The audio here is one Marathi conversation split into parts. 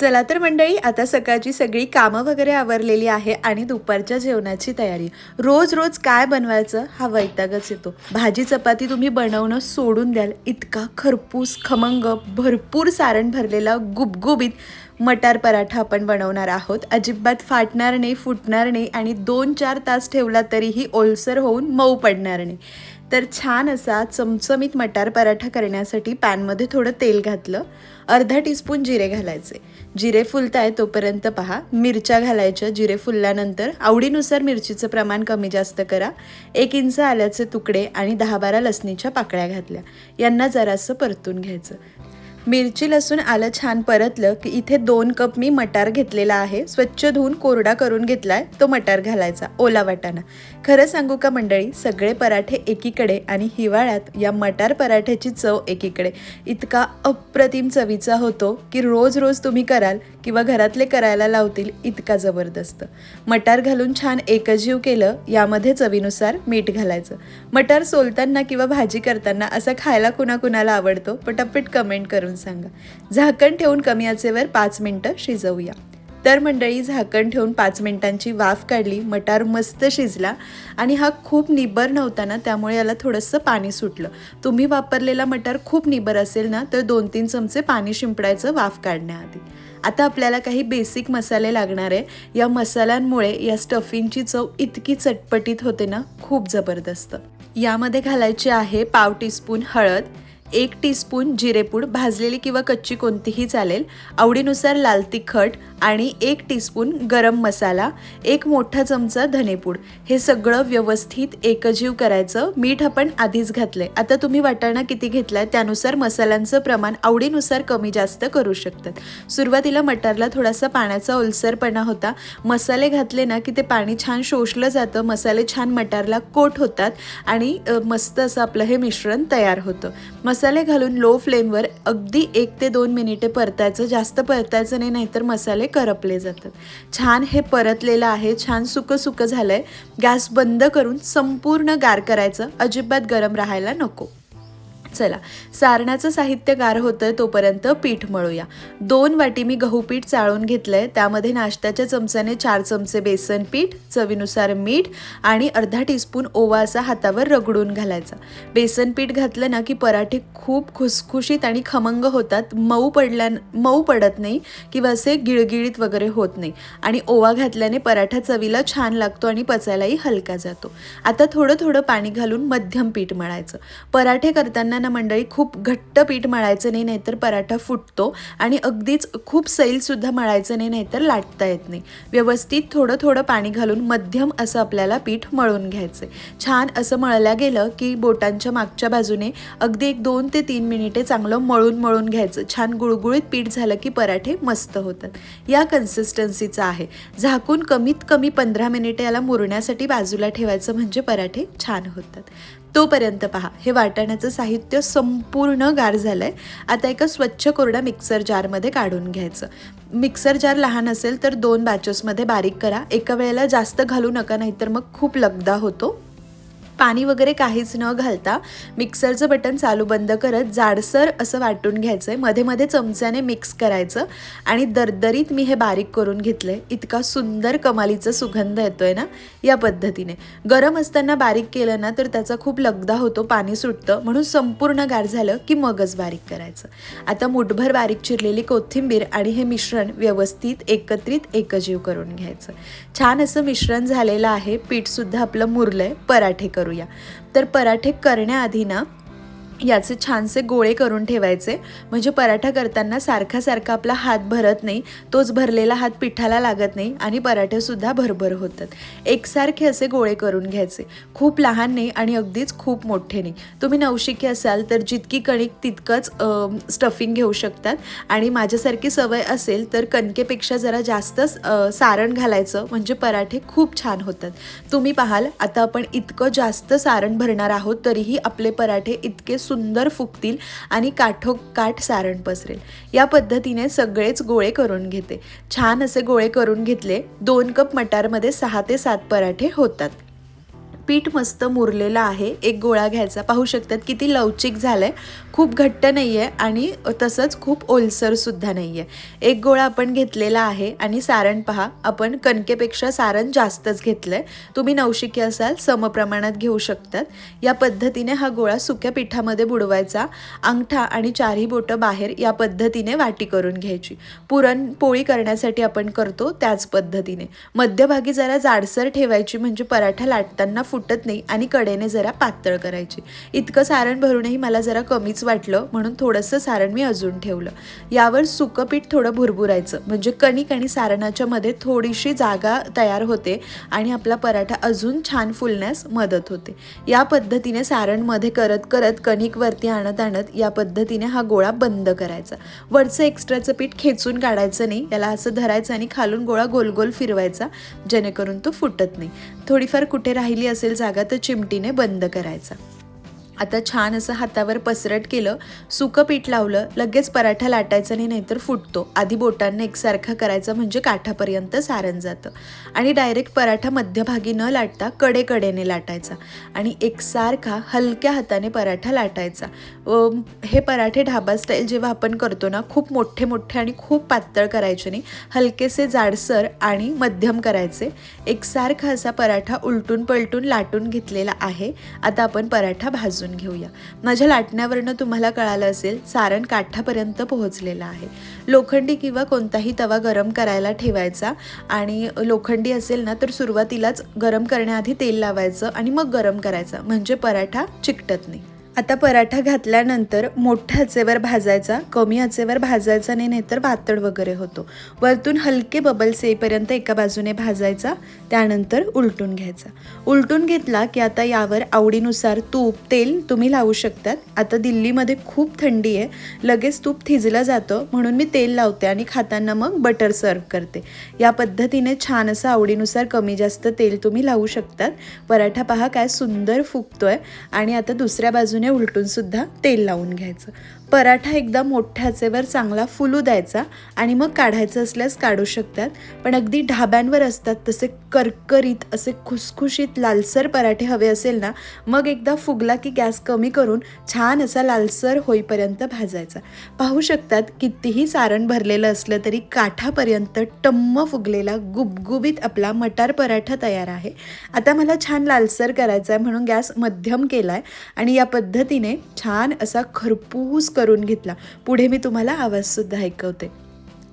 चला तर मंडळी आता सकाळची सगळी कामं वगैरे आवरलेली आहे आणि दुपारच्या जेवणाची तयारी. रोज रोज काय बनवायचं हा वैतागच येतो. भाजी चपाती तुम्ही बनवणं सोडून द्याल. इतका खरपूस खमंग भरपूर सारण भरलेला गुबगुबीत मटार पराठा आपण बनवणार आहोत. अजिबात फाटणार नाही फुटणार नाही आणि दोन चार तास ठेवला तरीही ओलसर होऊन मऊ पडणार नाही. तर छान असा चमचमीत मटार पराठा करण्यासाठी पॅनमध्ये थोडं तेल घातलं. अर्धा टीस्पून जिरे घालायचे. जिरे फुलताय तोपर्यंत पहा. मिरच्या घालायच्या. जिरे फुलल्यानंतर आवडीनुसार मिरचीचं प्रमाण कमी जास्त करा. एक इंच आल्याचे तुकडे आणि दहा बारा लसणीच्या पाकळ्या घातल्या. यांना जरासं परतून घ्यायचं. मिरची लसूण आलं छान परतलं की इथे दोन कप मी मटार घेतलेला आहे. स्वच्छ धुवून कोरडा करून घेतलाय तो मटार घालायचा ओला वाटाणा. खरं सांगू का मंडळी सगळे पराठे एकीकडे आणि हिवाळ्यात या मटार पराठ्याची चव एकीकडे. इतका अप्रतिम चवीचा होतो की रोज रोज तुम्ही कराल किंवा घरातले करायला लावतील इतका जबरदस्त. मटार घालून छान एकजीव केलं यामध्ये चवीनुसार मीठ घालायचं. मटार सोलताना किंवा भाजी करताना असं खायला कुणाकुणाला आवडतो? पटापट कमेंट करून सांगा. झाकण ठेवून कमी आचेवर पाच मिनटं शिजवूया. तर मंडळी झाकण ठेवून पाच मिनिटांची वाफ काढली मटार मस्त शिजला आणि हा खूप निबर नव्हता ना त्यामुळे याला थोडंसं पाणी सुटलं. तुम्ही वापरलेला मटार खूप निबर असेल ना तर दोन तीन चमचे पाणी शिंपडायचं वाफ काढण्याआधी. आता आपल्याला काही बेसिक मसाले लागणार आहे. या मसाल्यांमुळे या स्टफिंगची चव इतकी चटपटीत होते ना खूप जबरदस्त. यामध्ये घालायची आहे पाव टीस्पून हळद एक टीस्पून जिरेपूड भाजलेली किंवा कच्ची कोणतीही चालेल. आवडीनुसार लाल तिखट आणि एक टीस्पून गरम मसाला एक मोठा चमचा धनेपूड हे सगळं व्यवस्थित एकजीव करायचं. मीठ आपण आधीच घातलंय. आता तुम्ही वाटाणा किती घेतलाय त्यानुसार मसाल्यांचं प्रमाण आवडीनुसार कमी जास्त करू शकतात. सुरुवातीला मटारला थोडासा पाण्याचा ओलसरपणा होता. मसाले घातले ना की ते पाणी छान शोषलं जातं. मसाले छान मटारला कोट होतात आणि मस्त असं आपलं हे मिश्रण तयार होतं. मसाले मसाले घालून लो फ्लेमवर अगदी एक ते दोन मिनिटे परतायचं. जास्त परतायचं नाही नाहीतर मसाले करपले जातात. छान हे परतलेलं आहे. छान सुकं सुकं आहे गॅस बंद करून संपूर्ण गार करायचं. अजिबात गरम राहायला नको. चला सारणाचं साहित्य गार होतंय तोपर्यंत पीठ मळूया. दोन वाटी मी गहू पीठ चाळून घेतलंय त्यामध्ये नाश्त्याच्या चमच्याने चार चमचे बेसन पीठ चवीनुसार मीठ आणि अर्धा टीस्पून ओवा असा हातावर रगडून घालायचा. बेसन पीठ घातलं ना की पराठे खूप खुसखुशीत आणि खमंग होतात मऊ पडल्या मऊ पडत नाही किंवा असे गिळगिळीत वगैरे होत नाही. आणि ओवा घातल्याने पराठा चवीला छान लागतो आणि पचायलाही हलका जातो. आता थोडं थोडं पाणी घालून मध्यम पीठ मळायचं. पराठे करताना ना मंडळी खूप घट्ट पीठ मळायचं नाही नाहीतर पराठा फुटतो आणि अगदीच खूप सैलसुद्धा मळायचं नाही नाहीतर लाटता येत नाही. व्यवस्थित थोडं थोडं पाणी घालून मध्यम असं आपल्याला पीठ मळून घ्यायचं छान असं मळल्या गेलं की बोटांच्या मागच्या बाजूने अगदी एक दोन ते तीन मिनिटे चांगलं मळून मळून घ्यायचं. छान गुळगुळीत पीठ झालं की पराठे मस्त होतात. या कन्सिस्टन्सीचं आहे. झाकून कमीत कमी पंधरा मिनिटे याला मुरण्यासाठी बाजूला ठेवायचं म्हणजे पराठे छान होतात. तोपर्यंत पहा. हे वाटाण्याचं साहित्य संपूर्ण गार झालंय. आता एका स्वच्छ कोरडा मिक्सर जारमध्ये काढून घ्यायचं. मिक्सर जार लहान असेल तर दोन बॅचेसमध्ये बारीक करा. एका वेळेला जास्त घालू नका नाहीतर मग खूप लगदा होतो. पाणी वगैरे काहीच न घालता मिक्सरचं बटन चालू बंद करत जाडसर असं वाटून घ्यायचं आहे मध्ये मध्ये चमच्याने मिक्स करायचं आणि दरदरीत मी हे बारीक करून घेतलं आहे इतका सुंदर कमालीचा सुगंध येतोय ना या पद्धतीने. गरम असताना बारीक केलं ना तर त्याचा खूप लगदा होतो पाणी सुटतं. म्हणून संपूर्ण गार झालं की मगच बारीक करायचं. आता मुठभर बारीक चिरलेली कोथिंबीर आणि हे मिश्रण व्यवस्थित एकत्रित एकजीव करून घ्यायचं. छान असं मिश्रण झालेलं आहे. पीठसुद्धा आपलं मुरलंय. पराठे करूया. तर पराठे करण्याआधी ना याचे छानसे गोळे करून ठेवायचे. म्हणजे पराठा करताना सारखा सारखा आपला हात भरत नाही तोच भरलेला हात पिठाला लागत नाही आणि पराठेसुद्धा भरभर होतात. एकसारखे असे गोळे करून घ्यायचे. खूप लहान नाही आणि अगदीच खूप मोठे नाही. तुम्ही नवशिकी असाल तर जितकी कणिक तितकंच स्टफिंग घेऊ शकतात. आणि माझ्यासारखी सवय असेल तर कणकेपेक्षा जरा जास्तच सारण घालायचं. म्हणजे पराठे खूप छान होतात. तुम्ही पाहाल आता आपण इतकं जास्त सारण भरणार आहोत तरीही आपले पराठे इतके सु सुंदर फुगतील आणि काठोकाठ सारण पसरेल. या पद्धतीने सगळेच गोळे करून घेते. छान असे गोळे करून घेतले दोन कप मटारमध्ये सहा ते सात पराठे होतात. पीठ मस्त मुरलेलं आहे. एक गोळा घ्यायचा. पाहू शकतात किती लवचिक झालं आहे खूप घट्ट नाही आहे आणि तसंच खूप ओलसरसुद्धा नाही आहे एक गोळा आपण घेतलेला आहे. आणि सारण पहा. आपण कणकेपेक्षा सारण जास्तच घेतलं आहे तुम्ही नवशिकी असाल समप्रमाणात घेऊ शकतात. या पद्धतीने हा गोळा सुक्या पिठामध्ये बुडवायचा. अंगठा आणि चारही बोटं बाहेर या पद्धतीने वाटी करून घ्यायची. पुरणपोळी करण्यासाठी आपण करतो त्याच पद्धतीने. मध्यभागी जरा जाडसर ठेवायची म्हणजे पराठा लाटताना फुटत नाही आणि कडेने जरा पातळ करायची. इतकं सारण भरूनही मला जरा कमीच वाटलं म्हणून थोडंसं सारण मी अजून ठेवलं. यावर सुकं पीठ थोडं भुरभुरायचं. म्हणजे कणिक आणि सारणाच्या मध्ये थोडीशी जागा तयार होते आणि आपला पराठा अजून छान फुलण्यास मदत होते. या पद्धतीने सारणमध्ये करत करत कणिकवरती आणत आणत या पद्धतीने हा गोळा बंद करायचा. वरचं एक्स्ट्राचं पीठ खेचून काढायचं नाही. याला असं धरायचं आणि खालून गोळा गोल गोल फिरवायचा जेणेकरून तो फुटत नाही. थोडीफार कुठे राहिली असेल जागा तर चिमटीने बंद करायचा. आता छान असं हातावर पसरट केलं सुकं पीठ लावलं लगेच पराठा लाटायचा नाही नाहीतर फुटतो. आधी बोटांना एकसारखा करायचा म्हणजे काठापर्यंत सारण जातं. आणि डायरेक्ट पराठा मध्यभागी न लाटता कडेकडेने लाटायचा. आणि एकसारखा हलक्या हाताने पराठा लाटायचा. हे पराठे ढाबा स्टाईल जेव्हा आपण करतो ना खूप मोठे मोठे आणि खूप पातळ करायचे नाही. हलकेसे जाडसर आणि मध्यम करायचे. एकसारखा असा पराठा उलटून पलटून लाटून घेतलेला आहे. आता आपण पराठा भाजून घेऊया. माझ्या लाटण्यावरनं तुम्हाला कळालं असेल सारण काठापर्यंत पोहोचलेलं आहे. लोखंडी किंवा कोणताही तवा गरम करायला ठेवायचा आणि लोखंडी असेल ना तर सुरुवातीलाच गरम करण्याआधी तेल लावायचं आणि मग गरम करायचं. म्हणजे पराठा चिकटत नाही. आता पराठा घातल्यानंतर मोठ्या आचेवर भाजायचा कमी आचेवर भाजायचा नाही नाहीतर वातड वगैरे होतो. वरतून हलके बबल्स येईपर्यंत एका बाजूने भाजायचा त्यानंतर उलटून घ्यायचा. उलटून घेतला की आता यावर आवडीनुसार तूप तेल तुम्ही लावू शकतात. आता दिल्लीमध्ये खूप थंडी आहे. लगेच तूप थिजलं जातं म्हणून मी तेल लावते आणि खाताना मग बटर सर्व करते. या पद्धतीने छान असं आवडीनुसार कमी जास्त तेल तुम्ही लावू शकतात. पराठा पहा काय सुंदर फुगतोय. आणि आता दुसऱ्या बाजूने उलटून सुद्धा तेल लावून घ्यायचं. पराठा एकदा मोठ्याचेवर चांगला फुलू द्यायचा आणि मग काढायचं असल्यास काढू शकतात. पण अगदी ढाब्यांवर असतात तसे करकरीत असे खुसखुशीत लालसर पराठे हवे असेल ना मग एकदा फुगला की गॅस कमी करून छान असा लालसर होईपर्यंत भाजायचा. पाहू शकतात कितीही सारण भरलेलं असलं तरी काठापर्यंत टम्म फुगलेला गुबगुबीत आपला मटार पराठा तयार आहे. आता मला छान लालसर करायचा आहे म्हणून गॅस मध्यम केला आहे आणि या पद्धतीने छान असा खरपूस करून घेतला. पुढे मी तुम्हाला आवाजसुद्धा ऐकवते.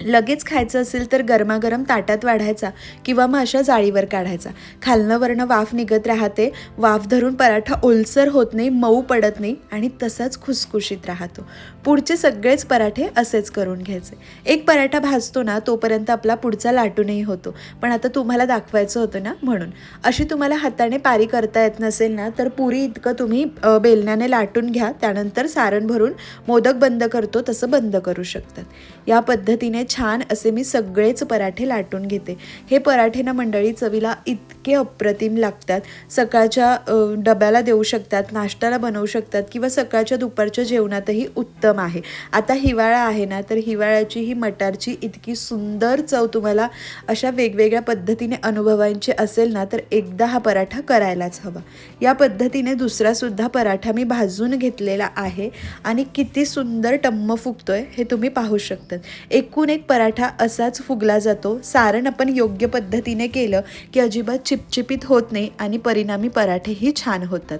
लगेच खायचं असेल तर गरमागरम ताटात वाढायचा किंवा मग अशा जाळीवर काढायचा. खालनं वरणं वाफ निघत राहते. वाफ धरून पराठा ओलसर होत नाही मऊ पडत नाही आणि तसाच खुसखुशीत राहतो. पुढचे सगळेच पराठे असेच करून घ्यायचे. एक पराठा भाजतो ना तोपर्यंत आपला पुढचा लाटूनही होतो. पण आता तुम्हाला दाखवायचं होतं ना म्हणून. अशी तुम्हाला हाताने पारी करता येत नसेल ना तर पुरी इतकं तुम्ही बेलण्याने लाटून घ्या. त्यानंतर सारण भरून मोदक बंद करतो तसं बंद करू शकतात. या पद्धतीने छान असे मी सगळेच पराठे लाटून घेते. हे पराठे ना मंडळी चवीला इतके अप्रतिम लागतात. सकाळच्या डब्याला देऊ शकतात नाश्त्याला बनवू शकतात किंवा सकाळच्या दुपारच्या जेवणातही उत्तम आहे. आता हिवाळा आहे ना तर हिवाळ्याची ही मटारची इतकी सुंदर चव तुम्हाला अशा वेगवेगळ्या पद्धतीने अनुभवायची असेल ना तर एकदा हा पराठा करायलाच हवा. या पद्धतीने दुसरासुद्धा पराठा मी भाजून घेतलेला आहे आणि किती सुंदर टम्म फुगतोय हे तुम्ही पाहू शकतात. एकूण एक पराठा असाच फुगला जातो. सारण आपण योग्य पद्धतीने केलं की अजिबात चिपचिपीत होत नाही आणि परिणामी पराठेही छान होतात.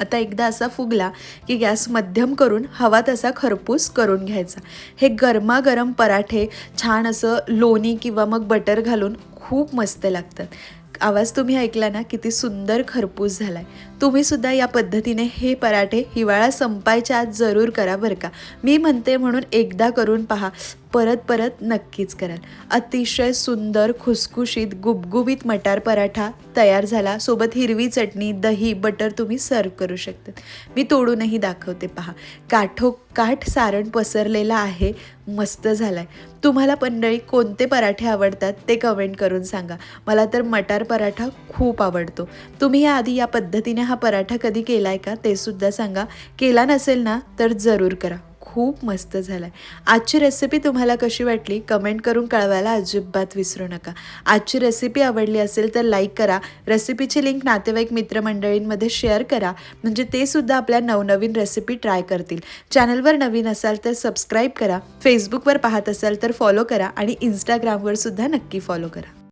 आता एकदा असा फुगला की गॅस मध्यम करून हवा तसा खरपूस करून घ्यायचा. हे गरमागरम पराठे छान असं लोणी किंवा मग बटर घालून खूप मस्त लागतात. आवाज तुम्ही ऐकला ना किती सुंदर खरपूस झालाय. तुम्ही सुद्धा या पद्धतीने हे पराठे हिवाळा संपायच्या आत जरूर करा बरं का. मी म्हणते म्हणून एकदा करून पहा. परत परत नक्कीच कराल. अतिशय सुंदर खुसखुशीत गुबगुबीत मटार पराठा तयार झाला. सोबत हिरवी चटणी दही बटर तुम्ही सर्व करू शकतात मी तोडूनही दाखवते पहा. काठोकाठ सारण पसरलेला आहे. मस्त झाला आहे तुम्हाला मंडळी कोणते पराठे आवडतात ते कमेंट करून सांगा. मला तर मटार पराठा खूप आवडतो. तुम्ही याआधी या पद्धतीने हा पराठा कधी केला आहे का ते सुद्धा सांगा. केला नसेल ना तर जरूर करा. खूप मस्त झाला आहे आजची रेसिपी तुम्हाला कशी वाटली? कमेंट करून कळवायला अजिबात विसरू नका. आजची रेसिपी आवडली असेल तर लाईक करा. रेसिपीची लिंक नातेवाईक मित्रमंडळींमध्ये शेअर करा. म्हणजे ते सुद्धा आपल्या नवनवीन रेसिपी ट्राय करतील. चॅनलवर नवीन असाल तर सबस्क्राईब करा. फेसबुकवर पाहत असाल तर फॉलो करा. आणि इन्स्टाग्रामवर सुद्धा नक्की फॉलो करा.